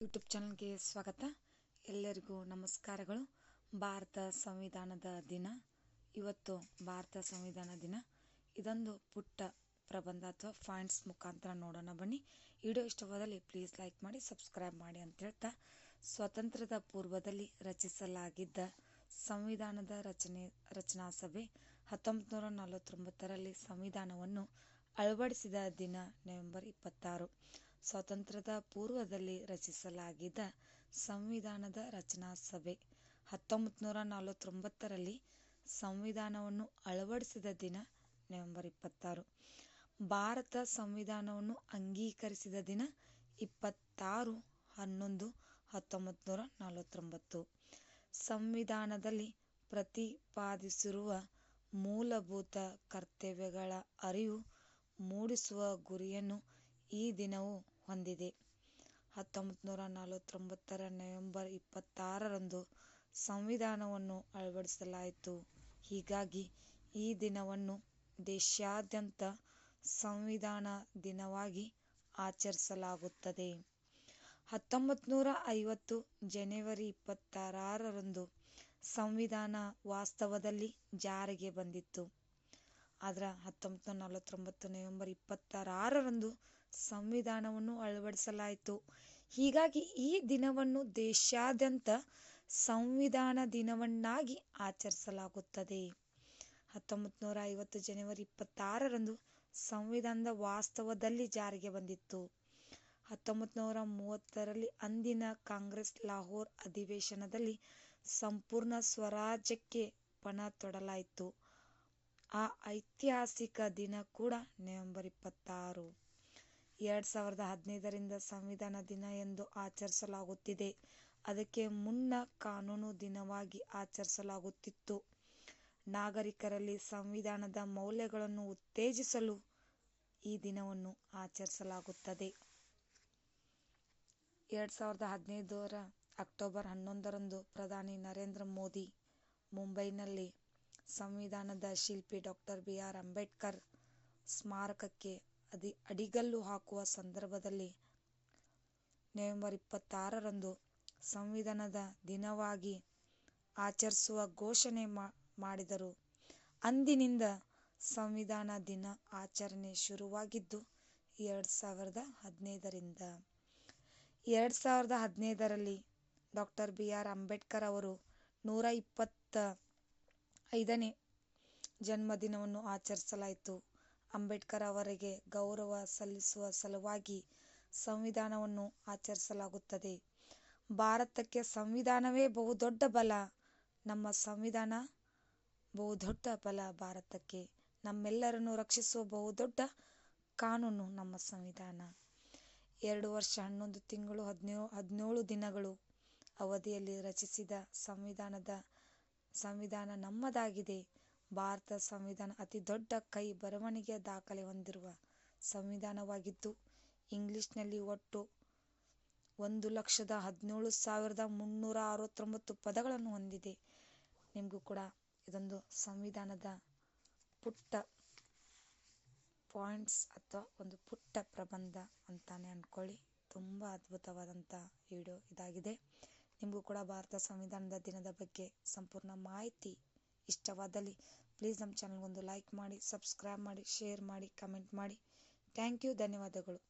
YouTube ಚಾನಲ್ಗೆ ಸ್ವಾಗತ. ಎಲ್ಲರಿಗೂ ನಮಸ್ಕಾರಗಳು. ಭಾರತ ಸಂವಿಧಾನದ ದಿನ. ಇವತ್ತು ಭಾರತ ಸಂವಿಧಾನ ದಿನ. ಇದೊಂದು ಪುಟ್ಟ ಪ್ರಬಂಧ ಅಥವಾ ಪಾಯಿಂಟ್ಸ್ ಮುಖಾಂತರ ನೋಡೋಣ ಬನ್ನಿ. ವಿಡಿಯೋ ಇಷ್ಟವಾದಲ್ಲಿ ಪ್ಲೀಸ್ ಲೈಕ್ ಮಾಡಿ ಸಬ್ಸ್ಕ್ರೈಬ್ ಮಾಡಿ ಅಂತ ಹೇಳ್ತಾ ಸ್ವಾತಂತ್ರ್ಯದ ಪೂರ್ವದಲ್ಲಿ ರಚಿಸಲಾಗಿದ್ದ ಸಂವಿಧಾನದ ರಚನೆ, ರಚನಾ ಸಭೆ ಹತ್ತೊಂಬತ್ತು ನೂರ ನಲವತ್ತೊಂಬತ್ತರಲ್ಲಿ ಸಂವಿಧಾನವನ್ನು ಅಳವಡಿಸಿದ ದಿನ ನವೆಂಬರ್ ಇಪ್ಪತ್ತಾರು. ಸ್ವಾತಂತ್ರ್ಯದ ಪೂರ್ವದಲ್ಲಿ ರಚಿಸಲಾಗಿದ್ದ ಸಂವಿಧಾನದ ರಚನಾ ಸಭೆ. ಹತ್ತೊಂಬತ್ತು ನೂರ ನಲವತ್ತೊಂಬತ್ತರಲ್ಲಿ ಸಂವಿಧಾನವನ್ನು ಅಳವಡಿಸಿದ ದಿನ, ನವೆಂಬರ್ ಇಪ್ಪತ್ತಾರು. ಭಾರತ ಸಂವಿಧಾನವನ್ನು ಅಂಗೀಕರಿಸಿದ ದಿನ, ಇಪ್ಪತ್ತಾರು ಹನ್ನೊಂದು ಹತ್ತೊಂಬತ್ತು ನೂರ ನಲವತ್ತೊಂಬತ್ತು. ಸಂವಿಧಾನದಲ್ಲಿ ಪ್ರತಿಪಾದಿಸಿರುವ ಮೂಲಭೂತ ಕರ್ತವ್ಯಗಳ ಅರಿವು ಮೂಡಿಸುವ ಗುರಿಯನ್ನು ಈ ದಿನವು ಹೊಂದಿದೆ. ಹತ್ತೊಂಬತ್ತು ನೂರ ನಲವತ್ತೊಂಬತ್ತರ ನವೆಂಬರ್ ಇಪ್ಪತ್ತಾರರಂದು ಸಂವಿಧಾನವನ್ನು ಅಳವಡಿಸಲಾಯಿತು. ಹೀಗಾಗಿ ಈ ದಿನವನ್ನು ದೇಶಾದ್ಯಂತ ಸಂವಿಧಾನ ದಿನವಾಗಿ ಆಚರಿಸಲಾಗುತ್ತದೆ. ಹತ್ತೊಂಬತ್ತು ನೂರ ಐವತ್ತು ಜನವರಿ ಇಪ್ಪತ್ತಾರರಂದು ಸಂವಿಧಾನ ವಾಸ್ತವದಲ್ಲಿ ಜಾರಿಗೆ ಬಂದಿತ್ತು. ಆದರೆ ಹತ್ತೊಂಬತ್ತು, ನಲವತ್ತೊಂಬತ್ತು, ನವೆಂಬರ್ ಇಪ್ಪತ್ತಾರರಂದು ಸಂವಿಧಾನವನ್ನು ಅಳವಡಿಸಲಾಯಿತು. ಹೀಗಾಗಿ ಈ ದಿನವನ್ನು ದೇಶಾದ್ಯಂತ ಸಂವಿಧಾನ ದಿನವನ್ನಾಗಿ ಆಚರಿಸಲಾಗುತ್ತದೆ. ಹತ್ತೊಂಬತ್ತು ನೂರ ಐವತ್ತು ಜನವರಿ ಇಪ್ಪತ್ತಾರರಂದು ಸಂವಿಧಾನದ ವಾಸ್ತವದಲ್ಲಿ ಜಾರಿಗೆ ಬಂದಿತ್ತು. ಹತ್ತೊಂಬತ್ತು ನೂರ ಮೂವತ್ತರಲ್ಲಿ ಅಂದಿನ ಕಾಂಗ್ರೆಸ್ ಲಾಹೋರ್ ಅಧಿವೇಶನದಲ್ಲಿ ಸಂಪೂರ್ಣ ಸ್ವರಾಜ್ಯಕ್ಕೆ ಪಣ ತೊಡಲಾಯಿತು. ಆ ಐತಿಹಾಸಿಕ ದಿನ ಕೂಡ ನವೆಂಬರ್ ಇಪ್ಪತ್ತಾರು. ಎರಡು ಸಾವಿರದ ಹದಿನೈದರಿಂದ ಸಂವಿಧಾನ ದಿನ ಎಂದು ಆಚರಿಸಲಾಗುತ್ತಿದೆ. ಅದಕ್ಕೆ ಮುನ್ನ ಕಾನೂನು ದಿನವಾಗಿ ಆಚರಿಸಲಾಗುತ್ತಿತ್ತು. ನಾಗರಿಕರಲ್ಲಿ ಸಂವಿಧಾನದ ಮೌಲ್ಯಗಳನ್ನು ಉತ್ತೇಜಿಸಲು ಈ ದಿನವನ್ನು ಆಚರಿಸಲಾಗುತ್ತದೆ. ಎರಡು ಸಾವಿರದ ಹದಿನೈದರ ಅಕ್ಟೋಬರ್ ಹನ್ನೊಂದರಂದು ಪ್ರಧಾನಿ ನರೇಂದ್ರ ಮೋದಿ ಮುಂಬೈನಲ್ಲಿ ಸಂವಿಧಾನದ ಶಿಲ್ಪಿ ಡಾಕ್ಟರ್ ಬಿ ಆರ್ ಅಂಬೇಡ್ಕರ್ ಸ್ಮಾರಕಕ್ಕೆ ಅದಿ, ಅಡಿಗಲ್ಲು ಹಾಕುವ ಸಂದರ್ಭದಲ್ಲಿ ನವೆಂಬರ್ ಇಪ್ಪತ್ತಾರರಂದು ಸಂವಿಧಾನದ ದಿನವಾಗಿ ಆಚರಿಸುವ ಘೋಷಣೆ ಮಾಡಿದರು. ಅಂದಿನಿಂದ ಸಂವಿಧಾನ ದಿನ ಆಚರಣೆ ಶುರುವಾಗಿದ್ದು ಎರಡು ಸಾವಿರದ ಹದಿನೈದರಿಂದ. ಎರಡು ಸಾವಿರದ ಹದಿನೈದರಲ್ಲಿ ಡಾಕ್ಟರ್ ಬಿ ಆರ್ ಅಂಬೇಡ್ಕರ್ ಅವರು ನೂರ ಇಪ್ಪತ್ತ ಐದನೇ ಜನ್ಮದಿನವನ್ನು ಆಚರಿಸಲಾಯಿತು. ಅಂಬೇಡ್ಕರ್ ಅವರಿಗೆ ಗೌರವ ಸಲ್ಲಿಸುವ ಸಲುವಾಗಿ ಸಂವಿಧಾನವನ್ನು ಆಚರಿಸಲಾಗುತ್ತದೆ. ಭಾರತಕ್ಕೆ ಸಂವಿಧಾನವೇ ಬಹುದೊಡ್ಡ ಬಲ. ನಮ್ಮ ಸಂವಿಧಾನ ಬಹುದೊಡ್ಡ ಬಲ ಭಾರತಕ್ಕೆ. ನಮ್ಮೆಲ್ಲರನ್ನು ರಕ್ಷಿಸುವ ಬಹುದೊಡ್ಡ ಕಾನೂನು ನಮ್ಮ ಸಂವಿಧಾನ. ಎರಡು ವರ್ಷ, ಹನ್ನೊಂದು ತಿಂಗಳು, ಹದಿನೇಳು ಹದಿನೇಳು ದಿನಗಳು ಅವಧಿಯಲ್ಲಿ ರಚಿಸಿದ ಸಂವಿಧಾನದ ಸಂವಿಧಾನ ನಮ್ಮದಾಗಿದೆ. ಭಾರತ ಸಂವಿಧಾನ ಅತಿ ದೊಡ್ಡ ಕೈ ಬರವಣಿಗೆಯ ದಾಖಲೆ ಹೊಂದಿರುವ ಸಂವಿಧಾನವಾಗಿದ್ದು, ಇಂಗ್ಲಿಷ್ನಲ್ಲಿ ಒಟ್ಟು ಒಂದು ಲಕ್ಷದ ಹದಿನೇಳು ಸಾವಿರದ ಮುನ್ನೂರ ಅರವತ್ತೊಂಬತ್ತು ಪದಗಳನ್ನು ಹೊಂದಿದೆ. ನಿಮಗೂ ಕೂಡ ಇದೊಂದು ಸಂವಿಧಾನದ ಪುಟ್ಟ ಪಾಯಿಂಟ್ಸ್ ಅಥವಾ ಒಂದು ಪುಟ್ಟ ಪ್ರಬಂಧ ಅಂತಾನೆ ಅಂದ್ಕೊಳ್ಳಿ ತುಂಬ ಅದ್ಭುತವಾದಂಥ ವಿಡಿಯೋ ಇದಾಗಿದೆ. ನಿಮಗೂ ಕೂಡ ಭಾರತ ಸಂವಿಧಾನದ ದಿನದ ಬಗ್ಗೆ ಸಂಪೂರ್ಣ ಮಾಹಿತಿ ಇಷ್ಟವಾದಲ್ಲಿ ಪ್ಲೀಸ್ ನಮ್ಮ ಚಾನಲ್ಗೊಂದು ಲೈಕ್ ಮಾಡಿ, ಸಬ್ಸ್ಕ್ರೈಬ್ ಮಾಡಿ, ಶೇರ್ ಮಾಡಿ, ಕಮೆಂಟ್ ಮಾಡಿ. ಥ್ಯಾಂಕ್ ಯು, ಧನ್ಯವಾದಗಳು.